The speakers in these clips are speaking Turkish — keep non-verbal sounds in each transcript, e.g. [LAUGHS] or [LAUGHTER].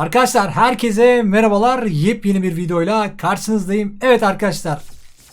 Arkadaşlar herkese merhabalar. Yepyeni bir videoyla karşınızdayım. Evet arkadaşlar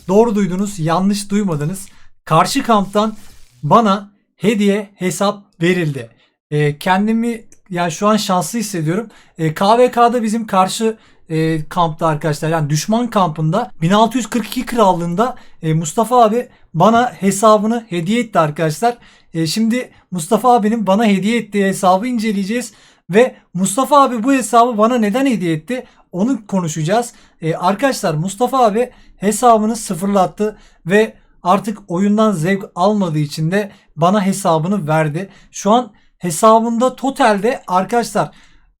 doğru duydunuz yanlış duymadınız. Karşı kamptan bana hediye hesap verildi. Ee, kendimi yani şu an şanslı hissediyorum. Ee, KVK'da bizim karşı e, kampta arkadaşlar yani düşman kampında 1642 krallığında e, Mustafa abi bana hesabını hediye etti arkadaşlar. E, şimdi Mustafa abinin bana hediye ettiği hesabı inceleyeceğiz. Ve Mustafa abi bu hesabı bana neden hediye etti? Onu konuşacağız. Ee, arkadaşlar Mustafa abi hesabını sıfırlattı ve artık oyundan zevk almadığı için de bana hesabını verdi. Şu an hesabında totalde arkadaşlar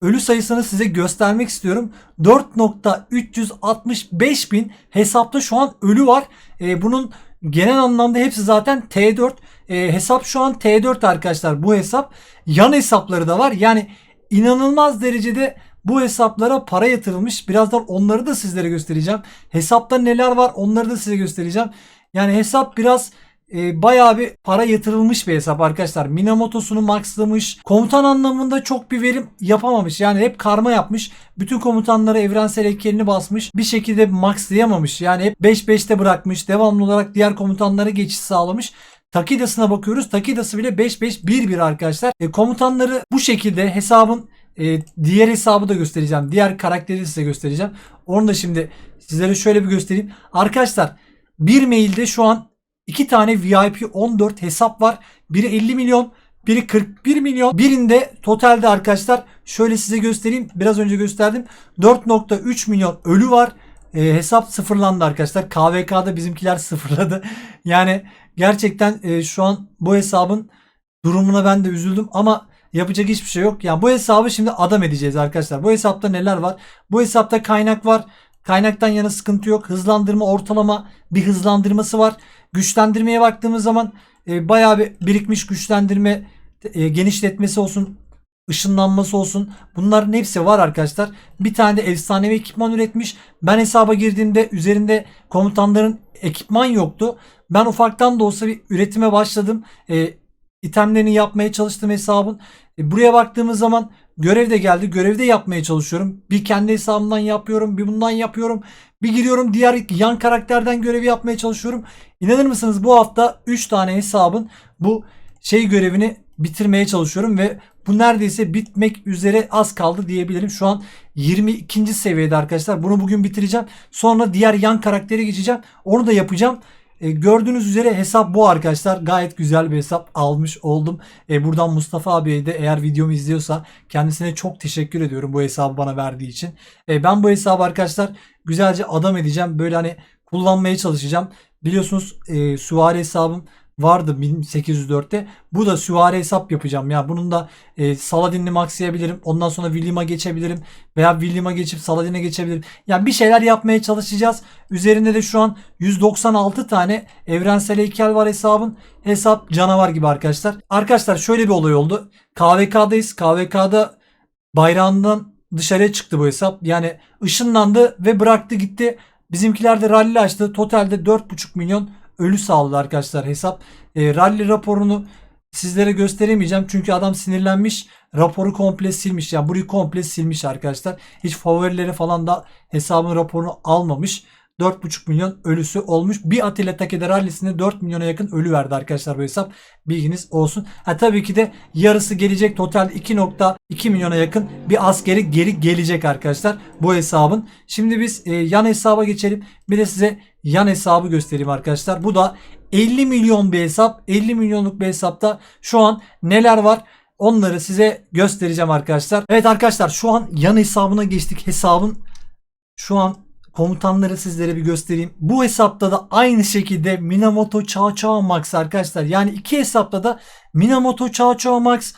ölü sayısını size göstermek istiyorum. 4.365 bin hesapta şu an ölü var. Ee, bunun genel anlamda hepsi zaten T4. Ee, hesap şu an T4 arkadaşlar bu hesap. Yan hesapları da var. Yani inanılmaz derecede bu hesaplara para yatırılmış. Birazdan onları da sizlere göstereceğim. Hesapta neler var onları da size göstereceğim. Yani hesap biraz e, bayağı bir para yatırılmış bir hesap arkadaşlar. Minamoto'sunu maxlamış. Komutan anlamında çok bir verim yapamamış. Yani hep karma yapmış. Bütün komutanları evrensel heykelini basmış. Bir şekilde maxlayamamış. Yani hep 5-5'te bırakmış. Devamlı olarak diğer komutanlara geçiş sağlamış. Takidas'ına bakıyoruz. Takidas'ı bile 5-5-1-1 arkadaşlar. E, komutanları bu şekilde hesabın e, diğer hesabı da göstereceğim. Diğer karakteri size göstereceğim. Onu da şimdi sizlere şöyle bir göstereyim. Arkadaşlar bir mailde şu an iki tane VIP 14 hesap var. Biri 50 milyon, biri 41 milyon. Birinde totalde arkadaşlar şöyle size göstereyim. Biraz önce gösterdim. 4.3 milyon ölü var. E, hesap sıfırlandı arkadaşlar. KVK'da bizimkiler sıfırladı. [LAUGHS] Yani gerçekten e, şu an bu hesabın durumuna ben de üzüldüm ama yapacak hiçbir şey yok. Yani bu hesabı şimdi adam edeceğiz arkadaşlar. Bu hesapta neler var? Bu hesapta kaynak var. Kaynaktan yana sıkıntı yok. Hızlandırma ortalama bir hızlandırması var. Güçlendirmeye baktığımız zaman e, bayağı bir birikmiş güçlendirme e, genişletmesi olsun ışınlanması olsun. Bunların hepsi var arkadaşlar. Bir tane de efsanevi ekipman üretmiş. Ben hesaba girdiğimde üzerinde komutanların ekipman yoktu. Ben ufaktan da olsa bir üretime başladım. E, itemlerini yapmaya çalıştım hesabın. E, buraya baktığımız zaman görev de geldi. Görevde yapmaya çalışıyorum. Bir kendi hesabımdan yapıyorum. Bir bundan yapıyorum. Bir giriyorum diğer yan karakterden görevi yapmaya çalışıyorum. İnanır mısınız bu hafta 3 tane hesabın bu şey görevini bitirmeye çalışıyorum ve bu neredeyse bitmek üzere az kaldı diyebilirim. Şu an 22. seviyede arkadaşlar. Bunu bugün bitireceğim. Sonra diğer yan karaktere geçeceğim. Onu da yapacağım. E, gördüğünüz üzere hesap bu arkadaşlar. Gayet güzel bir hesap almış oldum. E, buradan Mustafa abiye de eğer videomu izliyorsa kendisine çok teşekkür ediyorum bu hesabı bana verdiği için. E, ben bu hesabı arkadaşlar güzelce adam edeceğim. Böyle hani kullanmaya çalışacağım. Biliyorsunuz e, süvari hesabım vardı 1804'te. Bu da süvari hesap yapacağım ya. Bunun da e, Saladin'i maxlayabilirim. Ondan sonra William'a geçebilirim. Veya William'a geçip Saladin'e geçebilirim. Yani bir şeyler yapmaya çalışacağız. Üzerinde de şu an 196 tane evrensel heykel var hesabın. Hesap canavar gibi arkadaşlar. Arkadaşlar şöyle bir olay oldu. KVK'dayız. KVK'da bayrağından dışarıya çıktı bu hesap. Yani ışınlandı ve bıraktı gitti. Bizimkiler de rally açtı. Totalde 4,5 milyon ölü sağladı arkadaşlar hesap. E, rally raporunu sizlere gösteremeyeceğim çünkü adam sinirlenmiş. Raporu komple silmiş. Yani burayı komple silmiş arkadaşlar. Hiç favorileri falan da hesabın raporunu almamış. 4,5 milyon ölüsü olmuş. Bir Atilla Takeda rallisinde 4 milyona yakın ölü verdi arkadaşlar bu hesap. Bilginiz olsun. Ha tabii ki de yarısı gelecek. Total 2.2 milyona yakın bir askeri geri gelecek arkadaşlar bu hesabın. Şimdi biz e, yan hesaba geçelim. Bir de size yan hesabı göstereyim arkadaşlar. Bu da 50 milyon bir hesap. 50 milyonluk bir hesapta şu an neler var? Onları size göstereceğim arkadaşlar. Evet arkadaşlar şu an yan hesabına geçtik. Hesabın şu an komutanları sizlere bir göstereyim. Bu hesapta da aynı şekilde Minamoto Chao Chao Max arkadaşlar. Yani iki hesapta da Minamoto Chao Chao Max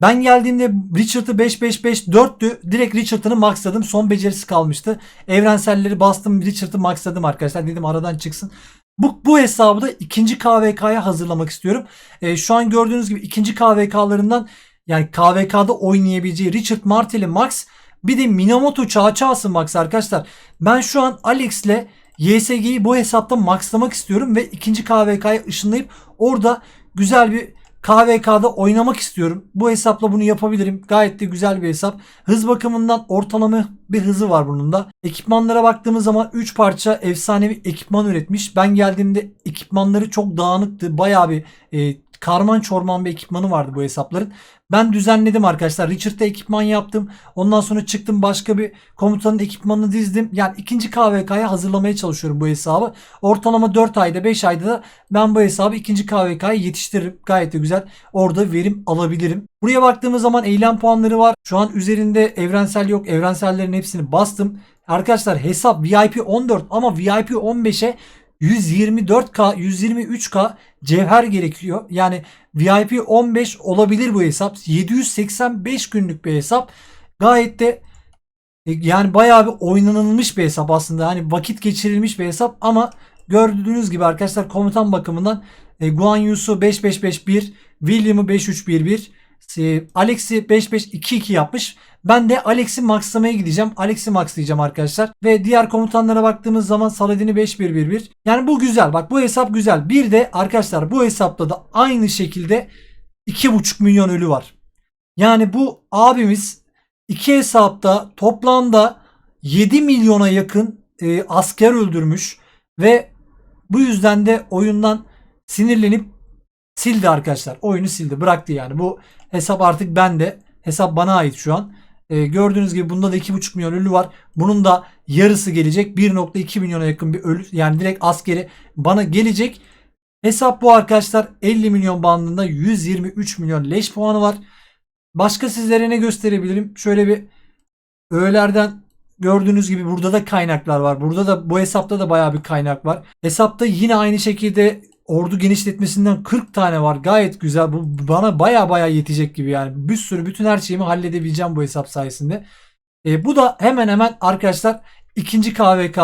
ben geldiğimde Richard'ı 5-5-5-4'tü. Direkt Richard'ını maxladım. Son becerisi kalmıştı. Evrenselleri bastım. Richard'ı maxladım arkadaşlar. Dedim aradan çıksın. Bu, bu hesabı da ikinci KVK'ya hazırlamak istiyorum. E, şu an gördüğünüz gibi ikinci KVK'larından yani KVK'da oynayabileceği Richard Martel'i Max bir de Minamoto Çağçağ'sı Max arkadaşlar. Ben şu an Alex'le YSG'yi bu hesapta maxlamak istiyorum ve ikinci KVK'ya ışınlayıp orada güzel bir KVK'da oynamak istiyorum. Bu hesapla bunu yapabilirim. Gayet de güzel bir hesap. Hız bakımından ortalama bir hızı var bunun da. Ekipmanlara baktığımız zaman 3 parça efsanevi ekipman üretmiş. Ben geldiğimde ekipmanları çok dağınıktı. Bayağı bir e, karman çorman bir ekipmanı vardı bu hesapların. Ben düzenledim arkadaşlar. Richard'da ekipman yaptım. Ondan sonra çıktım başka bir komutanın ekipmanını dizdim. Yani ikinci KVK'ya hazırlamaya çalışıyorum bu hesabı. Ortalama 4 ayda 5 ayda da ben bu hesabı ikinci KVK'ya yetiştiririm. Gayet de güzel. Orada verim alabilirim. Buraya baktığımız zaman eylem puanları var. Şu an üzerinde evrensel yok. Evrensellerin hepsini bastım. Arkadaşlar hesap VIP 14 ama VIP 15'e 124K, 123K cevher gerekiyor. Yani VIP 15 olabilir bu hesap. 785 günlük bir hesap. Gayet de e, yani bayağı bir oynanılmış bir hesap aslında. Hani vakit geçirilmiş bir hesap ama gördüğünüz gibi arkadaşlar komutan bakımından e, Guan Yusu 5551, William'ı 5311, e, Alex'i 5522 yapmış. Ben de Alex'i maxlamaya gideceğim. Alex'i maxlayacağım arkadaşlar. Ve diğer komutanlara baktığımız zaman Saladin'i 5111. Yani bu güzel. Bak bu hesap güzel. Bir de arkadaşlar bu hesapta da aynı şekilde 2,5 milyon ölü var. Yani bu abimiz iki hesapta toplamda 7 milyona yakın e, asker öldürmüş ve bu yüzden de oyundan sinirlenip sildi arkadaşlar. Oyunu sildi. Bıraktı yani. Bu hesap artık bende. Hesap bana ait şu an. E, gördüğünüz gibi bunda da 2,5 milyon ölü var. Bunun da yarısı gelecek. 1.2 milyona yakın bir ölü yani direkt askeri bana gelecek. Hesap bu arkadaşlar. 50 milyon bandında 123 milyon leş puanı var. Başka sizlere ne gösterebilirim? Şöyle bir öğelerden gördüğünüz gibi burada da kaynaklar var. Burada da bu hesapta da bayağı bir kaynak var. Hesapta yine aynı şekilde ordu genişletmesinden 40 tane var. Gayet güzel. Bu bana baya baya yetecek gibi yani. Bir sürü bütün her şeyimi halledebileceğim bu hesap sayesinde. E, bu da hemen hemen arkadaşlar ikinci KVK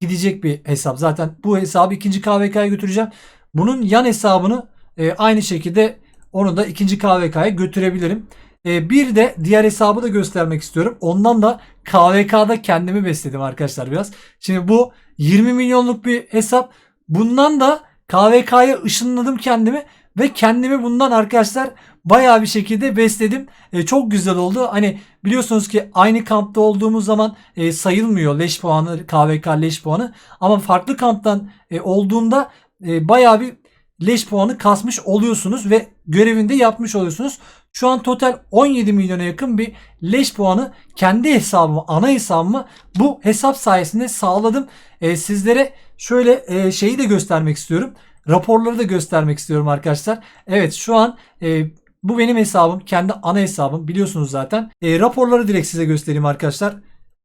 gidecek bir hesap. Zaten bu hesabı ikinci KVK'ya götüreceğim. Bunun yan hesabını e, aynı şekilde onu da ikinci KVK'ya götürebilirim. E, bir de diğer hesabı da göstermek istiyorum. Ondan da KVK'da kendimi besledim arkadaşlar biraz. Şimdi bu 20 milyonluk bir hesap. Bundan da KVK'ya ışınladım kendimi ve kendimi bundan arkadaşlar bayağı bir şekilde besledim. E, çok güzel oldu. Hani biliyorsunuz ki aynı kampta olduğumuz zaman e, sayılmıyor leş puanı, KVK leş puanı. Ama farklı kamptan e, olduğunda e, bayağı bir leş puanı kasmış oluyorsunuz ve görevinde yapmış oluyorsunuz. Şu an total 17 milyona yakın bir leş puanı kendi hesabımı, ana hesabımı bu hesap sayesinde sağladım. E, sizlere şöyle e, şeyi de göstermek istiyorum. Raporları da göstermek istiyorum arkadaşlar. Evet şu an e, bu benim hesabım. Kendi ana hesabım. Biliyorsunuz zaten. E, raporları direkt size göstereyim arkadaşlar.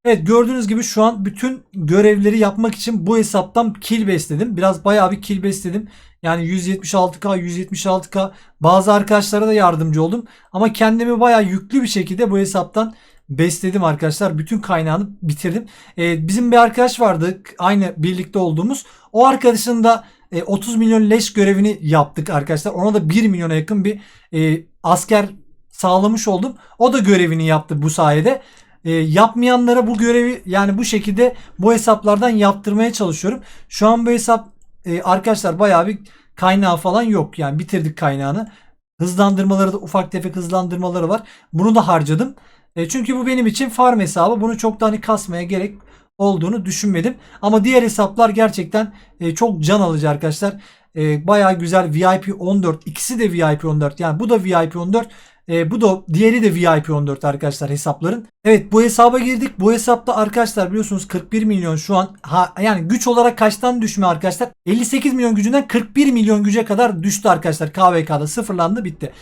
Evet gördüğünüz gibi şu an bütün görevleri yapmak için bu hesaptan kill besledim. Biraz bayağı bir kill besledim. Yani 176k, 176k bazı arkadaşlara da yardımcı oldum. Ama kendimi bayağı yüklü bir şekilde bu hesaptan besledim arkadaşlar. Bütün kaynağını bitirdim. Ee, bizim bir arkadaş vardı aynı birlikte olduğumuz. O arkadaşın da e, 30 milyon leş görevini yaptık arkadaşlar. Ona da 1 milyona yakın bir e, asker sağlamış oldum. O da görevini yaptı bu sayede. E, yapmayanlara bu görevi yani bu şekilde bu hesaplardan yaptırmaya çalışıyorum. Şu an bu hesap e, arkadaşlar bayağı bir kaynağı falan yok. Yani bitirdik kaynağını. Hızlandırmaları da ufak tefek hızlandırmaları var. Bunu da harcadım. E, çünkü bu benim için farm hesabı. Bunu çok da hani kasmaya gerek olduğunu düşünmedim. Ama diğer hesaplar gerçekten e, çok can alıcı arkadaşlar. E, bayağı güzel VIP 14. İkisi de VIP 14. Yani bu da VIP 14. E, bu da diğeri de VIP 14 arkadaşlar hesapların. Evet bu hesaba girdik. Bu hesapta arkadaşlar biliyorsunuz 41 milyon şu an ha, yani güç olarak kaçtan düşme arkadaşlar? 58 milyon gücünden 41 milyon güce kadar düştü arkadaşlar. KVK'da sıfırlandı bitti.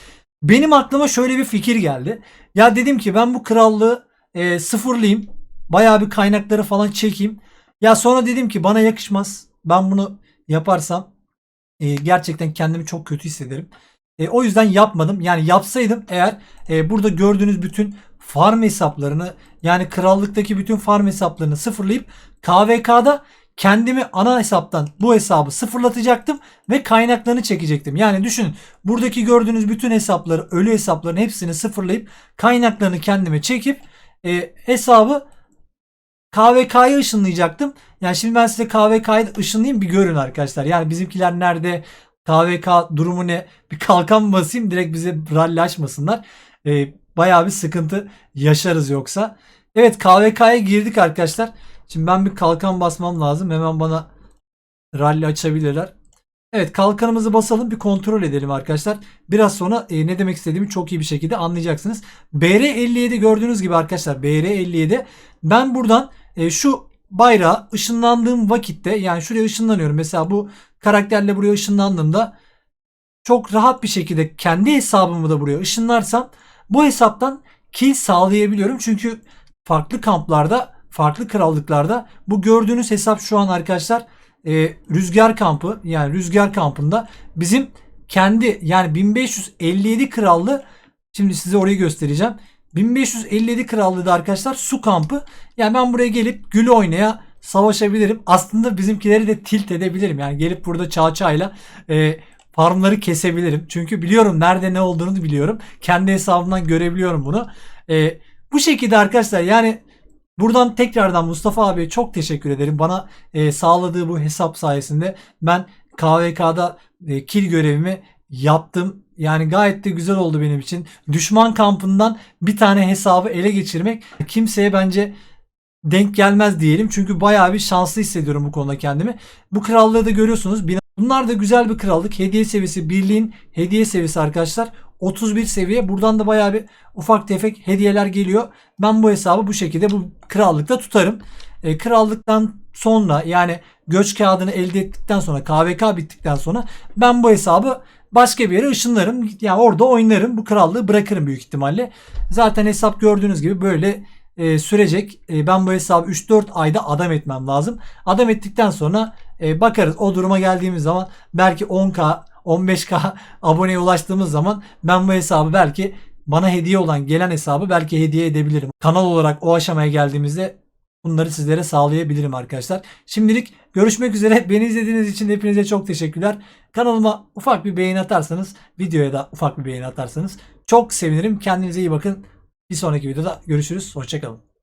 Benim aklıma şöyle bir fikir geldi. Ya dedim ki ben bu krallığı e, sıfırlayayım. Bayağı bir kaynakları falan çekeyim. Ya sonra dedim ki bana yakışmaz. Ben bunu yaparsam e, gerçekten kendimi çok kötü hissederim. E, o yüzden yapmadım. Yani yapsaydım eğer e, burada gördüğünüz bütün farm hesaplarını yani krallıktaki bütün farm hesaplarını sıfırlayıp KVK'da kendimi ana hesaptan bu hesabı sıfırlatacaktım ve kaynaklarını çekecektim. Yani düşünün buradaki gördüğünüz bütün hesapları ölü hesapların hepsini sıfırlayıp kaynaklarını kendime çekip e, hesabı KVK'ya ışınlayacaktım. Yani şimdi ben size KVK'yı ışınlayayım bir görün arkadaşlar. Yani bizimkiler nerede KVK durumu ne? [LAUGHS] Bir kalkan basayım direkt bize rally açmasınlar. Ee, bayağı bir sıkıntı yaşarız yoksa. Evet KVK'ya girdik arkadaşlar. Şimdi ben bir kalkan basmam lazım. Hemen bana rally açabilirler. Evet kalkanımızı basalım bir kontrol edelim arkadaşlar. Biraz sonra e, ne demek istediğimi çok iyi bir şekilde anlayacaksınız. BR57 gördüğünüz gibi arkadaşlar BR57 ben buradan e, şu bayrağı ışınlandığım vakitte yani şuraya ışınlanıyorum. Mesela bu karakterle buraya ışınlandığımda çok rahat bir şekilde kendi hesabımı da buraya ışınlarsam bu hesaptan kill sağlayabiliyorum. Çünkü farklı kamplarda, farklı krallıklarda bu gördüğünüz hesap şu an arkadaşlar e, rüzgar kampı yani rüzgar kampında bizim kendi yani 1557 krallı şimdi size orayı göstereceğim. 1557 krallığı da arkadaşlar su kampı. Yani ben buraya gelip gül oynaya savaşabilirim. Aslında bizimkileri de tilt edebilirim. Yani gelip burada çağçayla e, farmları kesebilirim. Çünkü biliyorum nerede ne olduğunu biliyorum. Kendi hesabımdan görebiliyorum bunu. E, bu şekilde arkadaşlar yani buradan tekrardan Mustafa abiye çok teşekkür ederim. Bana e, sağladığı bu hesap sayesinde ben KVK'da e, kill görevimi yaptım. Yani gayet de güzel oldu benim için. Düşman kampından bir tane hesabı ele geçirmek kimseye bence denk gelmez diyelim. Çünkü bayağı bir şanslı hissediyorum bu konuda kendimi. Bu krallığı da görüyorsunuz. Bunlar da güzel bir krallık. Hediye seviyesi birliğin hediye seviyesi arkadaşlar. 31 seviye. Buradan da bayağı bir ufak tefek hediyeler geliyor. Ben bu hesabı bu şekilde bu krallıkta tutarım. E, krallıktan sonra yani göç kağıdını elde ettikten sonra KVK bittikten sonra ben bu hesabı başka bir yere ışınlarım. Yani orada oynarım. Bu krallığı bırakırım büyük ihtimalle. Zaten hesap gördüğünüz gibi böyle e, sürecek. E, ben bu hesabı 3-4 ayda adam etmem lazım. Adam ettikten sonra e, bakarız. O duruma geldiğimiz zaman belki 10k 15k [LAUGHS] aboneye ulaştığımız zaman ben bu hesabı belki bana hediye olan gelen hesabı belki hediye edebilirim. Kanal olarak o aşamaya geldiğimizde bunları sizlere sağlayabilirim arkadaşlar. Şimdilik görüşmek üzere. [LAUGHS] Beni izlediğiniz için hepinize çok teşekkürler. Kanalıma ufak bir beğeni atarsanız, videoya da ufak bir beğeni atarsanız çok sevinirim. Kendinize iyi bakın. Bir sonraki videoda görüşürüz. Hoşçakalın.